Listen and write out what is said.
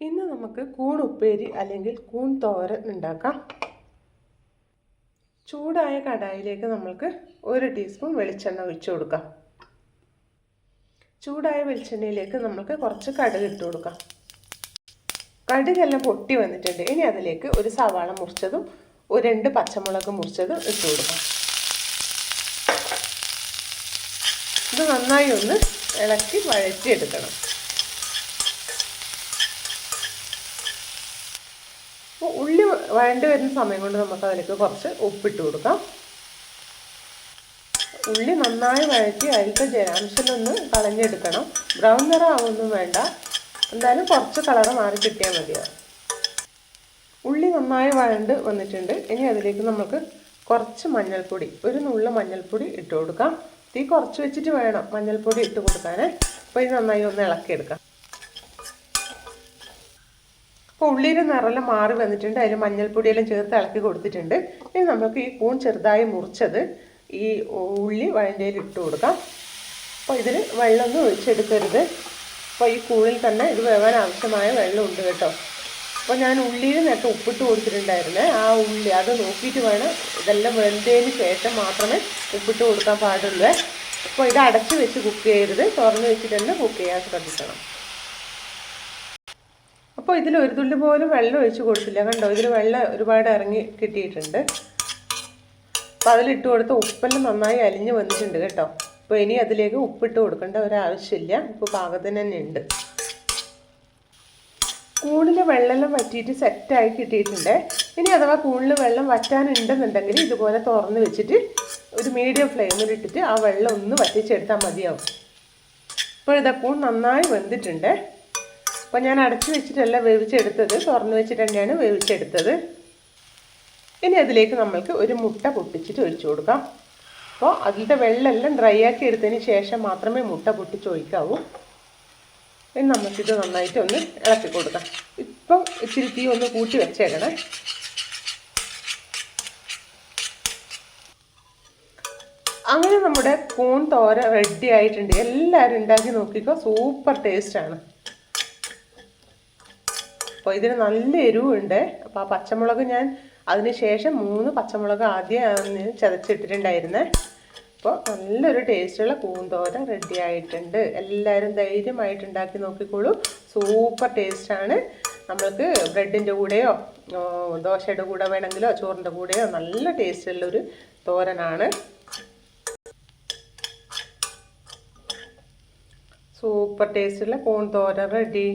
ഇന്ന് നമുക്ക് കൂൺ ഉപ്പേരി അല്ലെങ്കിൽ കൂൺ തോരൻ ഉണ്ടാക്കാം. ചൂടായ കടായിലേക്ക് നമ്മൾക്ക് ഒരു ടീസ്പൂൺ വെളിച്ചെണ്ണ ഒഴിച്ചു കൊടുക്കാം. ചൂടായ വെളിച്ചെണ്ണയിലേക്ക് നമുക്ക് കുറച്ച് കടുക് ഇട്ട് കൊടുക്കാം. കടുകെല്ലാം പൊട്ടി വന്നിട്ടുണ്ട്. ഇനി അതിലേക്ക് ഒരു സവാള മുറിച്ചതും ഒരു രണ്ട് പച്ചമുളക് മുറിച്ചതും ഇട്ട് കൊടുക്കാം. ഇത് നന്നായി ഒന്ന് ഇളക്കി വഴറ്റിയെടുക്കണം അപ്പോൾ ഉള്ളി വഴണ്ടി വരുന്ന സമയം കൊണ്ട് നമുക്ക് അതിലേക്ക് കുറച്ച് ഉപ്പിട്ട് കൊടുക്കാം. ഉള്ളി നന്നായി വഴറ്റി അതിലത്തെ ജലാംശമൊന്ന് കളഞ്ഞെടുക്കണം. ബ്രൗൺ നിറം ആവൊന്നും വേണ്ട. എന്തായാലും കുറച്ച് കളറ് മാറി കിട്ടിയാൽ മതിയാവും. ഉള്ളി നന്നായി വഴണ്ട് വന്നിട്ടുണ്ട്. ഇനി അതിലേക്ക് നമുക്ക് കുറച്ച് മഞ്ഞൾപ്പൊടി ഒരു നുള്ള മഞ്ഞൾപ്പൊടി ഇട്ട് കൊടുക്കാം. തീ കുറച്ച് വെച്ചിട്ട് വേണം മഞ്ഞൾപ്പൊടി ഇട്ട് കൊടുക്കാൻ അപ്പോൾ ഇത് നന്നായി ഒന്ന് ഇളക്കിയെടുക്കാം. അപ്പോൾ ഉള്ളിയുടെ നിറെല്ലാം മാറി വന്നിട്ടുണ്ട്. അതിൽ മഞ്ഞൾപ്പൊടിയെല്ലാം ചേർത്ത് ഇളക്കി കൊടുത്തിട്ടുണ്ട്. ഇനി നമുക്ക് ഈ കൂൺ ചെറുതായി മുറിച്ചത് ഈ ഉള്ളി വഴന്റെ ഇട്ട് കൊടുക്കാം. അപ്പോൾ ഇതിൽ വെള്ളമൊന്നും ഒഴിച്ചെടുക്കരുത്. അപ്പോൾ ഈ കൂണിൽ തന്നെ ഇത് വേവാൻ ആവശ്യമായ വെള്ളമുണ്ട് കേട്ടോ. അപ്പോൾ ഞാൻ ഉള്ളിയിൽ നേരത്തെ ഉപ്പിട്ട് കൊടുത്തിട്ടുണ്ടായിരുന്നേ. ആ ഉള്ളി അത് നോക്കിയിട്ട് വേണം ഇതെല്ലാം വെന്തതിന് ശേഷം മാത്രമേ ഉപ്പിട്ട് കൊടുക്കാൻ പാടുള്ളൂ. അപ്പോൾ ഇത് അടച്ച് വെച്ച് കുക്ക് ചെയ്യരുത്. തുറന്ന് വെച്ചിട്ട് തന്നെ കുക്ക് ചെയ്യാൻ ശ്രദ്ധിക്കണം. അപ്പോൾ ഇതിൽ ഒരു തുള്ളി പോലും വെള്ളം ഒഴിച്ച് കൊടുത്തില്ല. കണ്ടോ? ഇതിൽ വെള്ളം ഒരുപാട് ഇറങ്ങി കിട്ടിയിട്ടുണ്ട്. അപ്പോൾ അതിലിട്ട് കൊടുത്ത ഉപ്പെല്ലാം നന്നായി അലിഞ്ഞ് വന്നിട്ടുണ്ട് കേട്ടോ. അപ്പോൾ ഇനി അതിലേക്ക് ഉപ്പിട്ട് കൊടുക്കേണ്ട ഒരാവശ്യമില്ല. ഇപ്പോൾ പാകത്തിന് തന്നെ ഉണ്ട്. കൂണിൽ വെള്ളമെല്ലാം വറ്റിയിട്ട് സെറ്റായി കിട്ടിയിട്ടുണ്ട്. ഇനി അഥവാ കൂണിൽ വെള്ളം വറ്റാനുണ്ടെന്നുണ്ടെങ്കിൽ ഇതുപോലെ തുറന്ന് വെച്ചിട്ട് ഒരു മീഡിയം ഫ്ലെയിമിൽ ഇട്ടിട്ട് ആ വെള്ളം ഒന്ന് വറ്റിച്ചെടുത്താൽ മതിയാവും. ഇപ്പോൾ ഇതാ കൂൺ നന്നായി വെന്തിട്ടുണ്ട്. അപ്പോൾ ഞാൻ അടച്ചു വെച്ചിട്ടല്ല വേവിച്ചെടുത്തത് തുറന്നു വെച്ചിട്ട് തന്നെയാണ് വേവിച്ചെടുത്തത്. ഇനി അതിലേക്ക് നമ്മൾക്ക് ഒരു മുട്ട പൊട്ടിച്ചിട്ട് ഒഴിച്ചു കൊടുക്കാം. അപ്പോൾ അതിലത്തെ വെള്ളമെല്ലാം ഡ്രൈ ആക്കി എടുത്തതിന് ശേഷം മാത്രമേ മുട്ട പൊട്ടിച്ച് ഒഴിക്കാവൂ ഇനി നമുക്കിത് നന്നായിട്ട് ഒന്ന് ഇളക്കി കൊടുക്കാം. ഇപ്പം ഇച്ചിരി തീ ഒന്ന് കൂട്ടി വെച്ചേക്കണേ. അങ്ങനെ നമ്മുടെ കൂൺ തോര റെഡി ആയിട്ടുണ്ട്. എല്ലാവരും ഉണ്ടാക്കി നോക്കിക്കോ. സൂപ്പർ ടേസ്റ്റാണ് അപ്പോൾ ഇതിന് നല്ല എരിവുണ്ട്. അപ്പോൾ ആ പച്ചമുളക് ഞാൻ അതിന് ശേഷം മൂന്ന് പച്ചമുളക് ആദ്യം ചതച്ചിട്ടിട്ടുണ്ടായിരുന്നേ. അപ്പോൾ നല്ലൊരു ടേസ്റ്റുള്ള പൂന്തോര റെഡി ആയിട്ടുണ്ട്. എല്ലാവരും ധൈര്യമായിട്ട് ഉണ്ടാക്കി നോക്കിക്കോളൂ. സൂപ്പർ ടേസ്റ്റാണ് നമ്മൾക്ക് ബ്രെഡിന്റെ കൂടെയോ ദോശയുടെ കൂടെ വേണമെങ്കിലോ ചോറിന്റെ കൂടെയോ നല്ല ടേസ്റ്റുള്ളൊരു തോരനാണ്. സൂപ്പർ ടേസ്റ്റുള്ള പൂന്തോര റെഡി